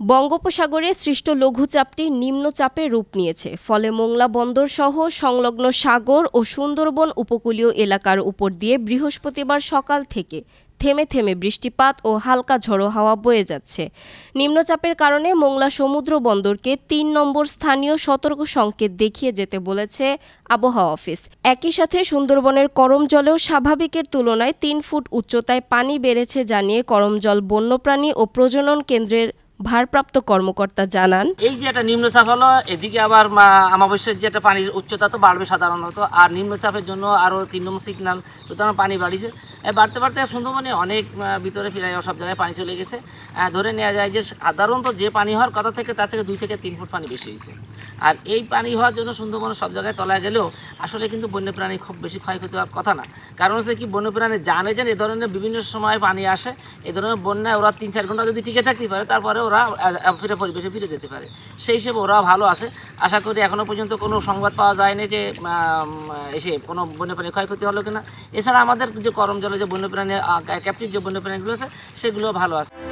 বঙ্গোপসাগরে সৃষ্ট লঘুচাপটি নিম্নচাপে রূপ নিয়েছে। ফলে মোংলা বন্দর সহ সংলগ্ন সাগর ও সুন্দরবন উপকূলীয় এলাকার উপর দিয়ে বৃহস্পতিবার সকাল থেকে থেমে থেমে বৃষ্টিপাত ও হালকা ঝড়ো হাওয়া বয়ে যাচ্ছে। নিম্নচাপের কারণে মোংলা সমুদ্র বন্দরকে তিন নম্বর স্থানীয় সতর্ক সংকেত দেখিয়ে যেতে বলেছে আবহাওয়া অফিস। একই সাথে সুন্দরবনের করমজলেও স্বাভাবিকের তুলনায় তিন ফুট উচ্চতায় পানি বেড়েছে জানিয়ে করমজল বন্যপ্রাণী ও প্রজনন কেন্দ্রের ভারপ্রাপ্ত কর্মকর্তা জানান, এই যে একটা নিম্নচাপ হলো, এদিকে আবার আমাবস্যার যে একটা পানির উচ্চতা তো বাড়বে সাধারণত, আর নিম্নচাপের জন্য আরও তিন নম্বর সিগনাল সুতরাং পানি বাড়িছে বাড়তে বাড়তে সুন্দরবনে অনেক ভিতরে ফিরে সব জায়গায় পানি চলে গেছে। ধরে নেওয়া যায় যে সাধারণত যে পানি হওয়ার কথা থেকে তার থেকে দুই থেকে তিন ফুট পানি বেশি হয়েছে। আর এই পানি হওয়ার জন্য সুন্দরবনের সব জায়গায় তলায় গেলেও আসলে কিন্তু বন্যপ্রাণী খুব বেশি ক্ষয়ক্ষতি হওয়ার কথা না। কারণ হচ্ছে কি, বন্যপ্রাণী জানে যে এ ধরনের বিভিন্ন সময় পানি আসে, এ ধরনের বন্যায় ওরা তিন চার ঘণ্টা যদি টিকে থাকতে পারে তারপরে ওরা ফিরে পরিবেশে ফিরে যেতে পারে। সেই হিসেবে ওরা ভালো আছে। আশা করি এখনও পর্যন্ত কোনো সংবাদ পাওয়া যায়নি যে এসে কোনো বন্যপ্রাণী ক্ষয়ক্ষতি হলো কিনা। এছাড়া আমাদের যে গরম জলে যে বন্যপ্রাণী ক্যাপটিভ যে বন্যপ্রাণীগুলো আছে সেগুলো ভালো আছে।